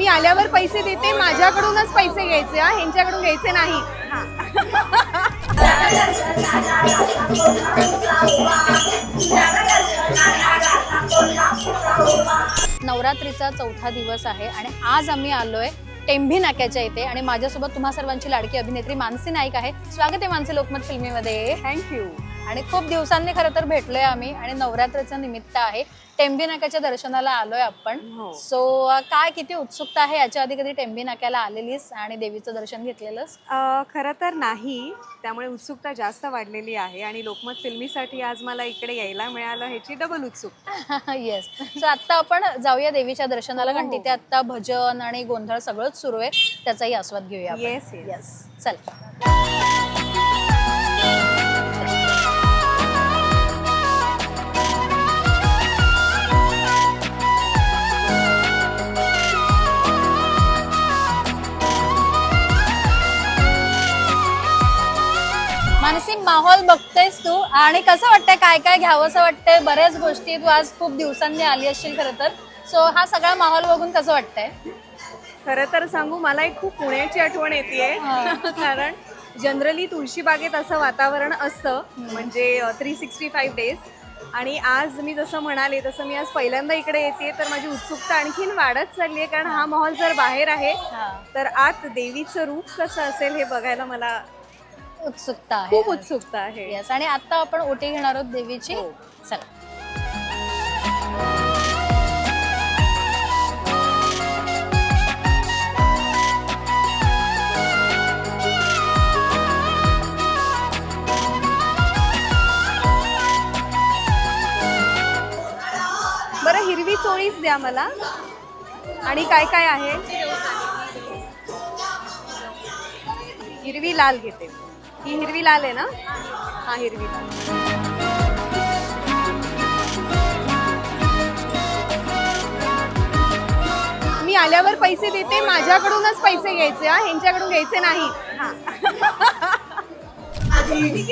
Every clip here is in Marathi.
मी आल्यावर पैसे देते माझ्याकडूनच पैसे घ्यायचे हा ह्यांच्याकडून घ्यायचे नाही. नवरात्रीचा चौथा दिवस आहे आणि आज आम्ही आलोय टेंभी नाक्याच्या इथे आणि माझ्यासोबत तुम्हा सर्वांची लाडकी अभिनेत्री मानसी नाईक आहे. स्वागत आहे मानसी लोकमत फिल्मीमध्ये. थँक्यू आणि खूप दिवसांनी खरं तर भेटलोय आम्ही आणि नवरात्रीचं निमित्त आहे. टेंभी नाक्याच्या दर्शनाला आलोय आपण. हो. सो काय किती उत्सुकता आहे? याच्या आधी कधी टेंभी नाक्याला आलेलीस आणि देवीचं दर्शन घेतलेलंस? खरं तर नाही. त्यामुळे उत्सुकता जास्त वाढलेली आहे आणि लोकमत फिल्मीसाठी आज मला इकडे यायला मिळालं ह्याची डबल उत्सुकता येस सो आता आपण जाऊया देवीच्या दर्शनाला कारण हो, हो. तिथे आता भजन आणि गोंधळ सगळंच सुरू आहे. त्याचाही आस्वाद घेऊया. येस येस येस चल. मानसी माहोल बघतेस तू आणि कसं वाटतंय काय काय घ्यावं असं वाटतंय? बऱ्याच गोष्टी तू आज खूप दिवसांनी आली असशील खरं तर. सो हा सगळा माहोल बघून कसं वाटतंय? खरं तर सांगू मला एक खूप पुण्याची आठवण येते. कारण जनरली तुळशीबागेत असं वातावरण असतं म्हणजे थ्री सिक्स्टी फाईव्ह डेज आणि आज मी जसं म्हणाले तसं मी आज पहिल्यांदा इकडे येते तर माझी उत्सुकता आणखीन वाढत चालली आहे कारण हा माहोल जर बाहेर आहे तर आत देवीचं रूप कसं असेल हे बघायला मला उत्सुकता आहे. खूप उत्सुकता आहे. येस आणि आता आपण ओटी घेणार आहोत देवीची. हो. चला. बरं हिरवी चोळीच द्या मला. आणि काय काय आहे? हिरवी लाल घेते ही हिरवी लाल आहे ना? हा हिरवी लाल. मी आल्यावर पैसे देते माझ्याकडूनच पैसे घ्यायचे हा ह्यांच्याकडून घ्यायचे नाही.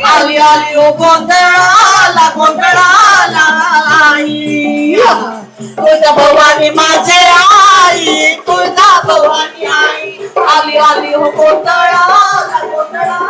आली आली ओ गोंधळाला गोंधळाला आई. तुझ्या भवानी माझे आई तुझा भवानी आई. आली आली हो गोंधळाला गोंधळाला.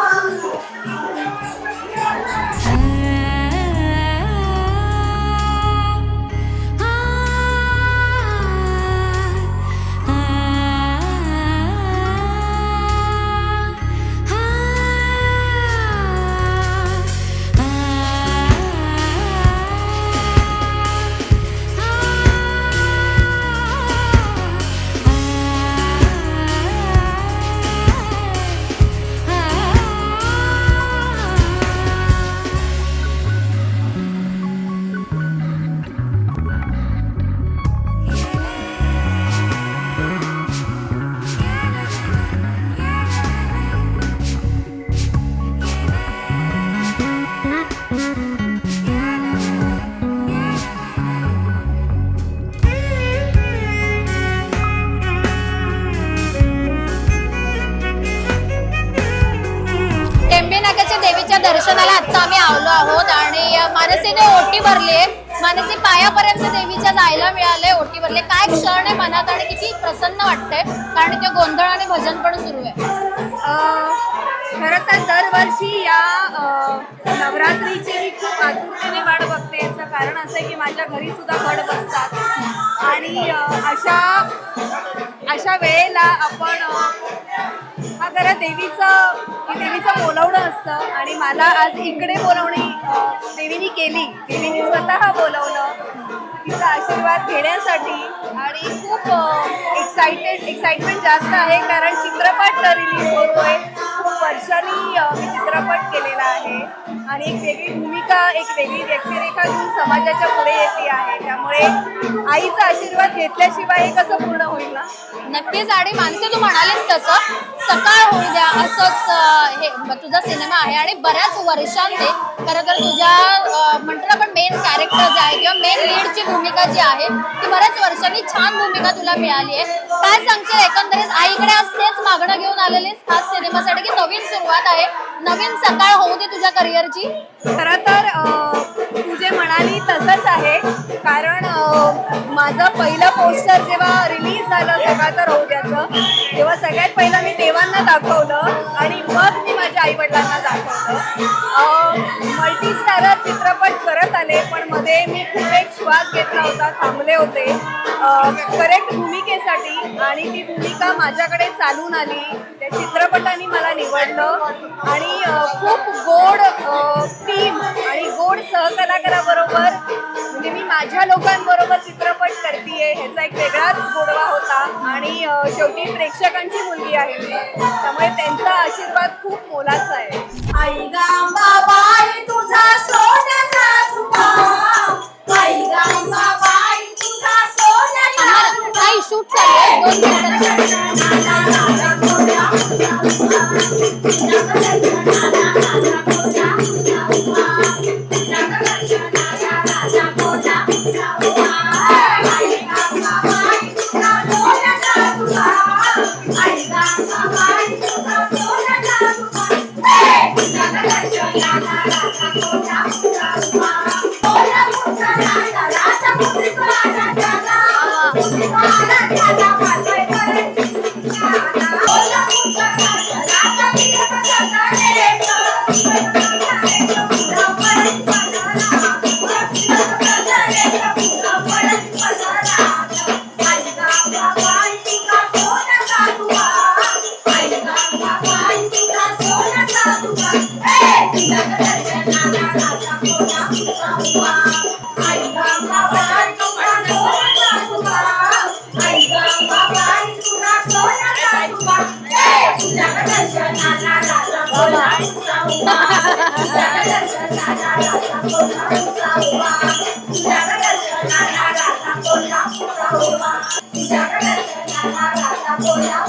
आम्ही आलो आहोत आणि मानसीने ओटी भरली आहे. मानसी पायापर्यंत देवीच्या जायला मिळाले ओटी भरले काय क्षण आहे मनात आणि किती प्रसन्न वाटतंय कारण ते गोंधळ आणि भजन पण सुरू आहे. खरं तर दरवर्षी या नवरात्रीची मी खूप आतुरतेने वाट बघते. याचं कारण असं आहे की माझ्या घरी सुद्धा गड बसतात. आणि अशा अशा वेळेला आपण हा खरं देवीचं देवीचं बोलवणं असतं. आणि मला आज इकडे बोलवणी देवीने देवीनी केली. देवीनी स्वतः बोलवलं. तिचा आशीर्वाद घेण्यासाठी. आणि खूप एक्साइटेड एक्साइटमेंट जास्त आहे. कारण चित्रपट रिलीज होतोय. वर्षांनी मी चित्रपट केलेला आहे. आणि एक वेगळी भूमिका एक वेगळी व्यक्तिरेखा घेऊन समाजाच्या पुढे येते आहे. त्यामुळे आईचा आशीर्वाद घेतल्याशिवाय हे कसं पूर्ण होईल ना? नक्कीच आणि माणसं तू म्हणालीस तसं सकाळ होऊ द्या असंच हे तुझा सिनेमा आहे आणि बऱ्याच वर्षांचे खरं तर तुझ्या म्हटलं ना आपण मेन कॅरेक्टर जे आहे किंवा मेन लीडची भूमिका जी आहे ती बऱ्याच वर्षांनी छान भूमिका तुला मिळाली आहे. काय सांगशील एकंदरीत? आईकडे असतेच मागणं घेऊन आलेलीस खास सिनेमासाठी की नवीन सुरुवात आहे. नवीन सकाळ होऊ दे तुझ्या करिअरची खरं तर तू जे म्हणाली तसंच आहे. कारण माझं पहिलं पोस्टर जेव्हा रिलीज झालं सकाळचं रोग्याचं तेव्हा सगळ्यात पहिलं मी देवांना दाखवलं आणि मग मी माझ्या आई वडिलांना दाखवलं. मल्टी स्टारर चित्रपट करत आले पण मध्ये मी खूप एक श्वास घेतला होता थांबले होते. करेक्ट भूमिकेसाठी आणि ती भूमिका माझ्याकडे चालून आली. त्या चित्रपटाने मला निवडलं आणि खूप गोड ती गोड सहकलाकाराबरोबर म्हणजे मी माझ्या लोकांबरोबर चित्रपट करतीये ह्याचा एक वेगळाच गोडवा होता. आणि शेवटी प्रेक्षकांची मुलगी आहे मी. त्यामुळे त्यांचा आशीर्वाद खूप मोलाचा आहे. आई गांबाबाई तुझा सोन्याचा तुका.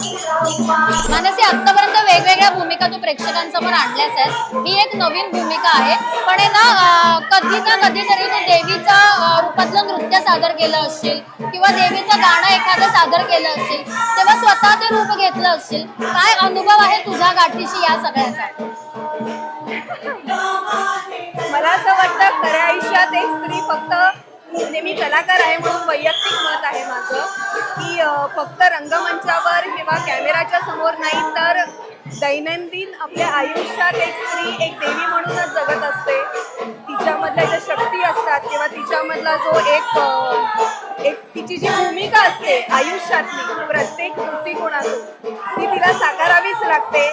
मानसी आतापर्यंत वेगवेगळ्या भूमिका तू प्रेक्षकांसमोर आणल्यास आहे ही एक नवीन भूमिका आहे. पण हे ना कधी ना कधीतरी तू देवीच्या रूपातलं नृत्य सादर केलं असशील किंवा देवीचं गाणं एखादं सादर केलं असेल तेव्हा स्वतः ते रूप घेतलं असशील. काय अनुभव आहे तुझ्या गाठीशी या सगळ्याचा? म्हणजे मी कलाकार आहे म्हणून वैयक्तिक मत आहे माझं. की फक्त रंगमंचावर किंवा कॅमेराच्या समोर नाही तर दैनंदिन आपल्या आयुष्यात एक स्त्री एक देवी म्हणूनच जगत असते. तिच्यामधल्या ज्या शक्ती असतात किंवा तिच्यामधला जो एक एक तिची जी भूमिका असते आयुष्यातली प्रत्येक दृष्टिकोनातून ती तिला साकारावीच लागते.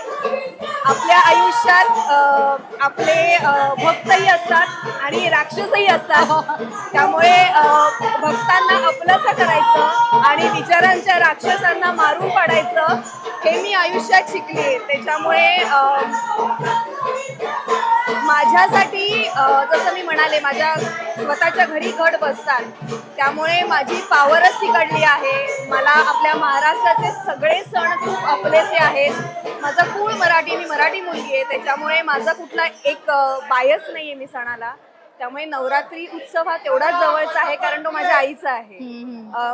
आपल्या आयुष्यात आपले भक्तही असतात आणि राक्षसही असतात. त्यामुळे भक्तांना आपलंसं करायचं आणि विचारांच्या राक्षसांना मारून पाडायचं हे मी आयुष्यात शिकले त्याच्यामुळे माझ्यासाठी जसं मी म्हणाले माझ्या स्वतःच्या घरी घट बसतात. त्यामुळे माझी पावरच तिकडली आहे. मला आपल्या महाराष्ट्राचे सगळे सण खूप आपलेसे आहेत. माझं मूळ मराठी मी मराठी मुलगी आहे त्याच्यामुळे माझा कुठला एक बायस नाही आहे मी सणाला त्यामुळे नवरात्री उत्सव हा तेवढाच जवळचा आहे कारण तो माझ्या आईचा आहे.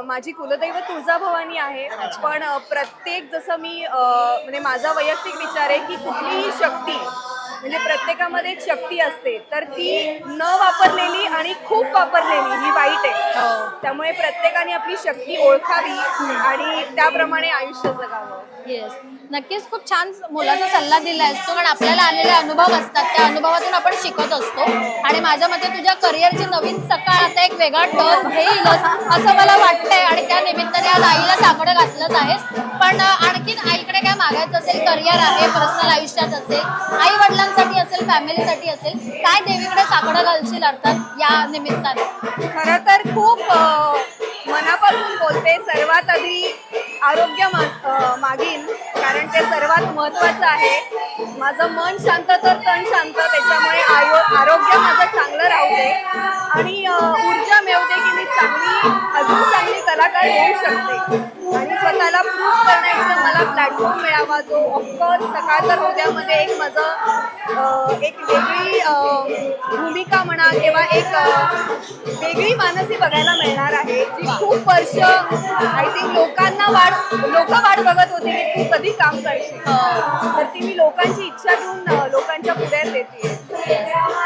माझी कुलदैवत तुळजाभवानी आहे पण प्रत्येक जसं मी म्हणजे माझा वैयक्तिक विचार आहे की कुठलीही शक्ती म्हणजे प्रत्येकामध्ये एक शक्ती असते तर ती न वापरलेली आणि खूप वापरलेली ही वाईट आहे. त्यामुळे प्रत्येकाने आपली शक्ती ओळखावी आणि त्याप्रमाणे आयुष्य जगावं. येस नक्कीच खूप छान मुलाचा सल्ला दिला असतो कारण आपल्याला आलेले अनुभव असतात. त्या अनुभवातून आपण शिकत असतो. आणि माझ्या मते तुझ्या करिअरची नवीन सकाळ आता एक वेगळा टर्न घेईलच असं मला वाटतंय. आणि त्या निमित्ताने आज आईला साकडं घातलंच आहेस पण आणखीन आईकडे काय मागायचं असेल? करिअर आहे पर्सनल आयुष्यात असेल. आई वडिलांसाठी असेल फॅमिलीसाठी असेल. काय देवीकडे साकडं घालशील अर्थात या निमित्ताने? खरं तर खूप मनापासून बोलते. सर्वात आधी आरोग्य मा ते सर्वात महत्त्वाचं आहे. माझं मन शांत तर तण शांत त्याच्यामुळे आयो आरोग्य माझं चांगलं राहू दे. आणि ऊर्जा मिळवते की मी चांगली अजून चांगली कलाकार होऊ शकते. आणि स्वतःला प्रूव्ह करण्याचा मला प्लॅटफॉर्म मिळावा जो. ऑफकोर्स सकाळ तर एक माझं एक वेगळी भूमिका म्हणा किंवा एक वेगळी मानसी बघायला मिळणार आहे जी खूप वर्ष आय थिंक लोकांना वाट लोक वाट बघत होते की तू कधी काम करशील. तर ती मी लोकांची इच्छा घेऊन लोकांच्या पुढे देते.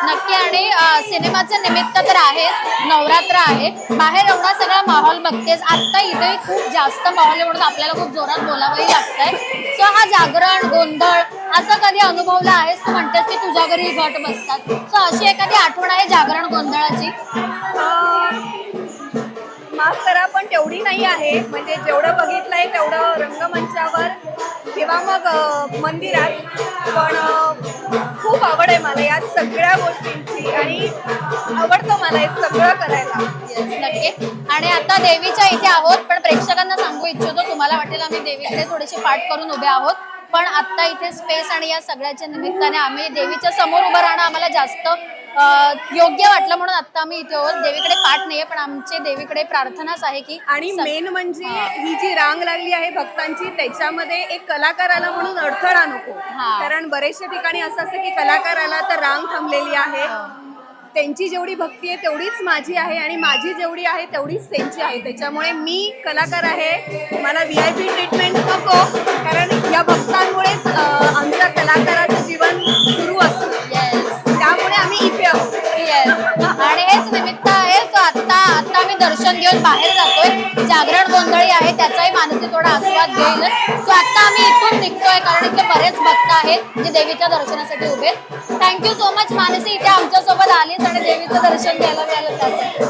नक्की आणि सिनेमाचं निमित्त तर आहे नवरात्र आहे. बाहेर एवढा सगळा माहोल बघतेस. आत्ता इथे खूप जास्त पावले म्हणून आपल्याला खूप जोरात बोलावंही लागतंय. सो हा जागरण गोंधळ असं कधी अनुभवलं आहेस? तू म्हणतेस की तुझ्या घरी घट बसतात. सो अशी एखादी आठवण आहे जागरण गोंधळाची? माफ करा पण तेवढी नाही आहे. म्हणजे जेवढं बघितलंय तेवढं रंगमंचावर. किंवा मग मंदिरात. पण आवड आहे मला या सगळ्या गोष्टींची आणि आवडतं मला हे सगळं करायला. नक्की. आणि आता देवीच्या इथे आहोत पण प्रेक्षकांना सांगू इच्छितो तुम्हाला वाटेल आम्ही देवीकडे थोडेसे पाठ करून उभे आहोत. पण आता इथे स्पेस आणि या सगळ्याच्या निमित्ताने आम्ही देवीच्या समोर उभं राहणं आम्हाला जास्त योग्य वाटलं म्हणून आता आम्ही इथे आहोत. देवीकडे पाठ नाहीये पण आमची देवीकडे प्रार्थनाच आहे की आणि मेन म्हणजे ही. जी रांग लागली आहे भक्तांची त्याच्यामध्ये एक कलाकार आला म्हणून अडथळा नको. कारण बरेचशा ठिकाणी असं असतं की कलाकार आला तर रांग थांबलेली आहे. त्यांची जेवढी भक्ती आहे तेवढीच माझी आहे आणि माझी जेवढी आहे तेवढीच त्यांची आहे. त्याच्यामुळे मी कलाकार आहे. मला व्ही आय पी ट्रीटमेंट नको. कारण या भक्तांमुळेच आमच्या कलाकाराचं जीवन दर्शन घेऊन बाहेर जातोय. जागरण गोंधळी आहे त्याचाही मानसी थोडा आस्वाद घेईल सो आता आम्ही इथून निघतोय कारण इथे बरेच भक्त आहेत जे देवीच्या दर्शनासाठी उभे थँक्यू सो मच मानसी. इथे आमच्यासोबत आलीच आणि देवीचं दर्शन घ्यायला मिळालं त्यासाठी.